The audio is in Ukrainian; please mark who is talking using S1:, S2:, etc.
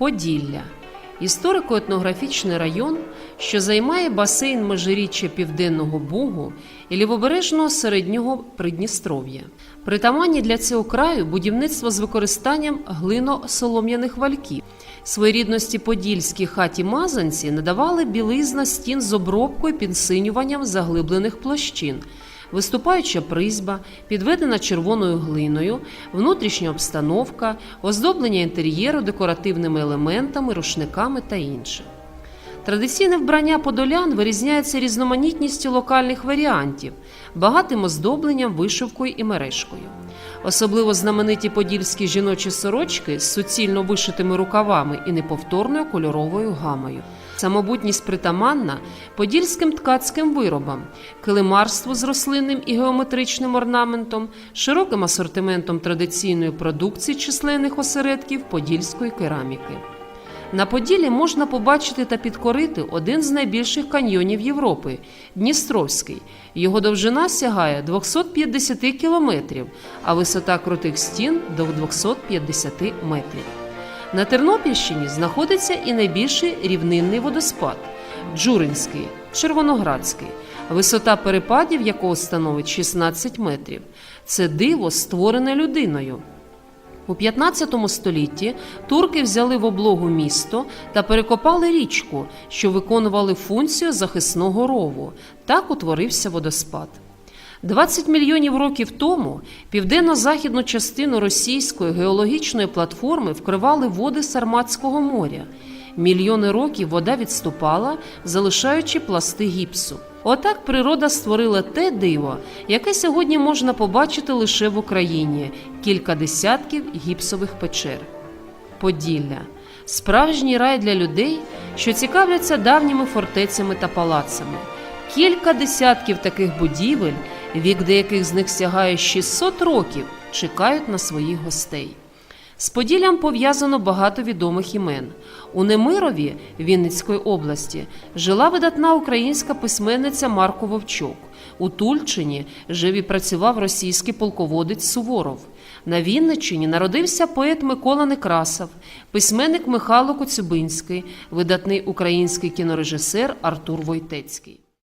S1: Поділля історико-етнографічний район, що займає басейн межиріччя Південного Бугу і лівобережного середнього Придністров'я. Притаманні для цього краю будівництво з використанням глино-солом'яних вальків. Своєрідності подільській хаті мазанці надавали білизна стін з обробкою підсинюванням заглиблених площин, виступаюча призьба, підведена червоною глиною, внутрішня обстановка, оздоблення інтер'єру декоративними елементами, рушниками та інше. Традиційне вбрання подолян вирізняється різноманітністю локальних варіантів, багатим оздобленням, вишивкою і мережкою. Особливо знамениті подільські жіночі сорочки з суцільно вишитими рукавами і неповторною кольоровою гамою. Самобутність притаманна подільським ткацьким виробам, килимарству з рослинним і геометричним орнаментом, широким асортиментом традиційної продукції численних осередків подільської кераміки. На Поділі можна побачити та підкорити один з найбільших каньйонів Європи Дністровський. Його довжина сягає 250 кілометрів, а висота крутих стін до 250 метрів. На Тернопільщині знаходиться і найбільший рівнинний водоспад Джуринський, Червоноградський, висота перепадів якого становить 16 метрів. Це диво створене людиною. У 15 столітті турки взяли в облогу місто та перекопали річку, що виконували функцію захисного рову. Так утворився водоспад. 20 мільйонів років тому південно-західну частину російської геологічної платформи вкривали води Сарматського моря. Мільйони років вода відступала, залишаючи пласти гіпсу. Отак природа створила те диво, яке сьогодні можна побачити лише в Україні кілька десятків гіпсових печер. Поділля справжній рай для людей, що цікавляться давніми фортецями та палацами. Кілька десятків таких будівель, вік деяких з них сягає 600 років, чекають на своїх гостей. З Поділлям пов'язано багато відомих імен. У Немирові Вінницької області жила видатна українська письменниця Марко Вовчок. У Тульчині жив і працював російський полководець Суворов. На Вінниччині народився поет Микола Некрасов, письменник Михайло Коцюбинський, видатний український кінорежисер Артур Войтецький.